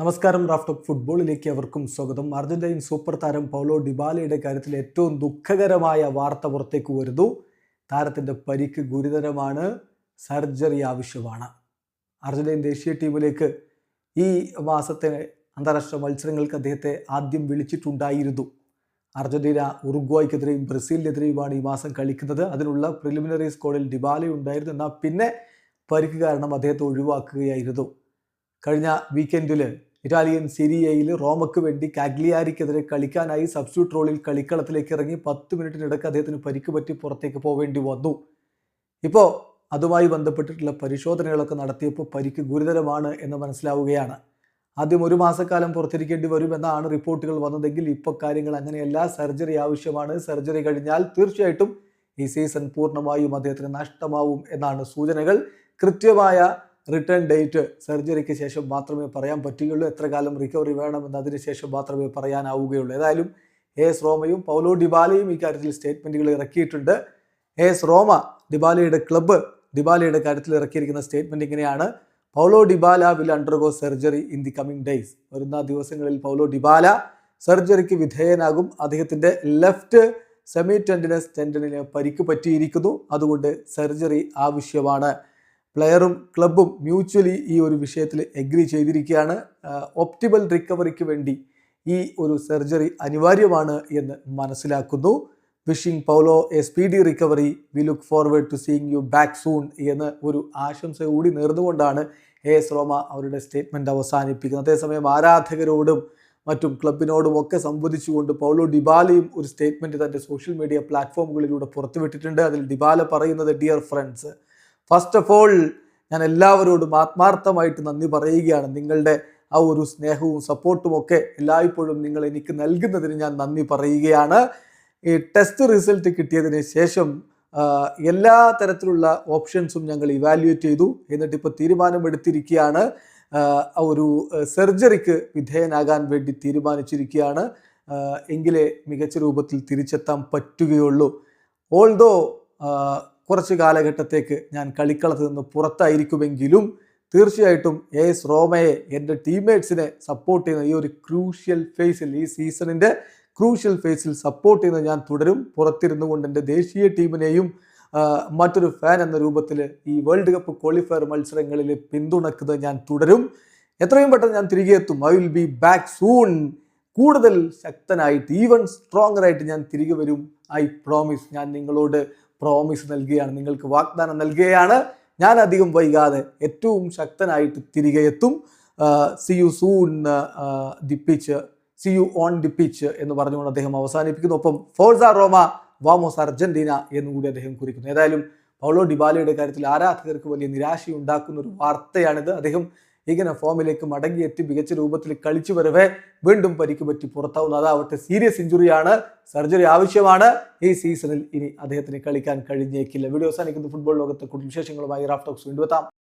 നമസ്കാരം റാഫ്റ്റോക്ക് ഫുട്ബോളിലേക്ക് അവർക്കും സ്വാഗതം. അർജന്റീൻ സൂപ്പർ താരം പൗലോ ഡിബാലയുടെ കാര്യത്തിൽ ഏറ്റവും ദുഃഖകരമായ വാർത്ത പുറത്തേക്ക് വരുന്നു. താരത്തിന്റെ പരിക്ക് ഗുരുതരമാണ് സർജറി ആവശ്യമാണ്. അർജന്റീൻ ദേശീയ ടീമിലേക്ക് ഈ മാസത്തെ അന്താരാഷ്ട്ര മത്സരങ്ങൾക്ക് അദ്ദേഹത്തെ ആദ്യം വിളിച്ചിട്ടുണ്ടായിരുന്നു. അർജന്റീന ഉറുഗ്വായ്ക്കെതിരെയും ബ്രസീലിനെതിരെയുമാണ് ഈ മാസം കളിക്കുന്നത്. അതിനുള്ള പ്രിലിമിനറി സ്കോഡിൽ ഡിബാല ഉണ്ടായിരുന്നു. എന്നാൽ പിന്നെ പരിക്ക് കാരണം അദ്ദേഹത്തെ ഒഴിവാക്കുകയായിരുന്നു. കഴിഞ്ഞ വീക്കെൻഡിൽ ഇറ്റാലിയൻ സിരിയയിൽ റോമയ്ക്ക് വേണ്ടി കാഗ്ലിയാരിക്കെതിരെ കളിക്കാനായി സബ്സ്റ്റിറ്റ്യൂട്ട് റോളിൽ കളിക്കളത്തിലേക്ക് ഇറങ്ങി പത്ത് മിനിറ്റിനിടയ്ക്ക് അദ്ദേഹത്തിന് പരിക്ക് പറ്റി പുറത്തേക്ക് പോകേണ്ടി വന്നു. ഇപ്പോൾ അതുമായി ബന്ധപ്പെട്ടിട്ടുള്ള പരിശോധനകളൊക്കെ നടത്തിയപ്പോൾ പരിക്ക് ഗുരുതരമാണ് എന്ന് മനസ്സിലാവുകയാണ്. ആദ്യം ഒരു മാസക്കാലം പുറത്തിരിക്കേണ്ടി വരുമെന്നാണ് റിപ്പോർട്ടുകൾ വന്നതെങ്കിൽ ഇപ്പോൾ കാര്യങ്ങൾ അങ്ങനെയല്ല സർജറി ആവശ്യമാണ്. സർജറി കഴിഞ്ഞാൽ തീർച്ചയായിട്ടും ഈ സീസൺ പൂർണമായും അദ്ദേഹത്തിന് നഷ്ടമാവും എന്നാണ് സൂചനകൾ. കൃത്യമായ റിട്ടേൺ ഡേറ്റ് സർജറിക്ക് ശേഷം മാത്രമേ പറയാൻ പറ്റുകയുള്ളൂ. എത്ര കാലം റിക്കവറി വേണമെന്ന് അതിനുശേഷം മാത്രമേ പറയാനാവുകയുള്ളൂ. ഏതായാലും എ എസ് റോമയും പൗലോ ഡിബാലയും ഇക്കാര്യത്തിൽ സ്റ്റേറ്റ്മെന്റുകൾ ഇറക്കിയിട്ടുണ്ട്. എ എസ് റോമ ഡിബാലയുടെ ക്ലബ്ബ് ഡിബാലയുടെ കാര്യത്തിൽ ഇറക്കിയിരിക്കുന്ന സ്റ്റേറ്റ്മെന്റ് ഇങ്ങനെയാണ്. Paulo Dybala will undergo surgery in the coming days വരുന്ന ദിവസങ്ങളിൽ പൗലോ ഡിബാല സർജറിക്ക് വിധേയനാകും. അദ്ദേഹത്തിന്റെ ലെഫ്റ്റ് സെമി ടെൻഡിനസ് ടെൻഡനിന് പരിക്ക് പറ്റിയിരിക്കുന്നു. അതുകൊണ്ട് സർജറി ആവശ്യമാണ്. പ്ലെയറും ക്ലബും മ്യൂച്വലി ഈ ഒരു വിഷയത്തിൽ എഗ്രി ചെയ്തിരിക്കുകയാണ്. ഒപ്റ്റിമൽ റിക്കവറിക്ക് വേണ്ടി ഈ ഒരു സർജറി അനിവാര്യമാണ് എന്ന് മനസ്സിലാക്കുന്നു. Wishing Paulo a speedy recovery we look forward to seeing you back soon എന്ന് ഒരു ആശംസ കൂടി നേർന്നുകൊണ്ടാണ് എ എസ് റോമ അവരുടെ സ്റ്റേറ്റ്മെന്റ് അവസാനിപ്പിക്കുന്നത്. അതേസമയം ആരാധകരോടും മറ്റും ക്ലബിനോടും ഒക്കെ സംവദിച്ചുകൊണ്ട് പൗലോ ഡിബാലയും ഒരു സ്റ്റേറ്റ്മെന്റ് തന്റെ സോഷ്യൽ മീഡിയ പ്ലാറ്റ്ഫോമുകളിലൂടെ പുറത്തുവിട്ടിട്ടുണ്ട്. അതിൽ ഡിബാല പറയുന്നത് dear friends first of all ഞാൻ എല്ലാവരോടും ആത്മാർത്ഥമായിട്ട് നന്ദി പറയുകയാണ്. നിങ്ങളുടെ ആ ഒരു സ്നേഹവും സപ്പോർട്ടും ഒക്കെ എല്ലായ്പ്പോഴും നിങ്ങൾ എനിക്ക് നൽകുന്നതിന് ഞാൻ നന്ദി പറയുകയാണ്. ഈ ടെസ്റ്റ് റിസൾട്ട് കിട്ടിയതിന് ശേഷം എല്ലാ തരത്തിലുള്ള ഓപ്ഷൻസും ഞങ്ങൾ ഇവാലുവേറ്റ് ചെയ്തു. എന്നിട്ട് ഇപ്പോൾ തീരുമാനമെടുത്തിരിക്കുകയാണ് ഒരു സർജറിക്ക് വിധേയനാകാൻ വേണ്ടി തീരുമാനിച്ചിരിക്കുകയാണ്. എങ്കിലേ മികച്ച രൂപത്തിൽ തിരിച്ചെത്താൻ പറ്റുകയുള്ളൂ. ഓൾദോ കുറച്ച് കാലഘട്ടത്തേക്ക് ഞാൻ കളിക്കളത്തിൽ നിന്ന് പുറത്തായിരിക്കുമെങ്കിലും തീർച്ചയായിട്ടും എ എസ് റോമയെ എന്റെ ടീംമേറ്റ്സിനെ സപ്പോർട്ട് ചെയ്യുന്ന ഈ ഒരു ക്രൂഷ്യൽ ഫേസിൽ ഈ സീസണിന്റെ ക്രൂഷ്യൽ ഫേസിൽ സപ്പോർട്ട് ചെയ്യുന്ന ഞാൻ തുടരും. പുറത്തിരുന്നു കൊണ്ട് എന്റെ ദേശീയ ടീമിനെയും മറ്റൊരു ഫാൻ എന്ന രൂപത്തിൽ ഈ വേൾഡ് കപ്പ് ക്വാളിഫയർ മത്സരങ്ങളിൽ പിന്തുണക്കുന്നത് ഞാൻ തുടരും. എത്രയും പെട്ടെന്ന് ഞാൻ തിരികെ എത്തും. I will be back soon കൂടുതൽ ശക്തനായിട്ട് ഈവൻ സ്ട്രോങ്ങർ ആയിട്ട് ഞാൻ തിരികെ വരും. ഐ പ്രോമിസ് ഞാൻ നിങ്ങളോട് പ്രോമിസ് നൽകുകയാണ് നിങ്ങൾക്ക് വാഗ്ദാനം നൽകുകയാണ് ഞാൻ അധികം വൈകാതെ ഏറ്റവും ശക്തനായിട്ട് തിരികെ എത്തും. See you soon the pitch see you on the pitch എന്ന് പറഞ്ഞുകൊണ്ട് അദ്ദേഹം അവസാനിപ്പിക്കുന്നു. ഒപ്പം ഫോർസ റോമ വാമോസ് അർജന്റീന എന്നുകൂടി അദ്ദേഹം കുറിക്കുന്നു. ഏതായാലും പൗളോ ഡിബാലയുടെ കാര്യത്തിൽ ആരാധകർക്ക് വലിയ നിരാശയുണ്ടാക്കുന്ന ഒരു വാർത്തയാണിത്. അദ്ദേഹം ഇങ്ങനെ ഫോമിലേക്ക് മടങ്ങിയെത്തി മികച്ച രൂപത്തിൽ കളിച്ചു വരവേ വീണ്ടും പരിക്ക് പറ്റി പുറത്താവുന്ന. അതാവട്ടെ സീരിയസ് ഇഞ്ചുറിയാണ് സർജറി ആവശ്യമാണ്. ഈ സീസണിൽ ഇനി അദ്ദേഹത്തിന് കളിക്കാൻ കഴിഞ്ഞേക്കില്ല. വീഡിയോ അവസാനിക്കുന്ന. ഫുട്ബോൾ ലോകത്തെ കൂടുതൽ വിശേഷങ്ങളുമായി റാഫ്റ്റോക്സ് വീണ്ടും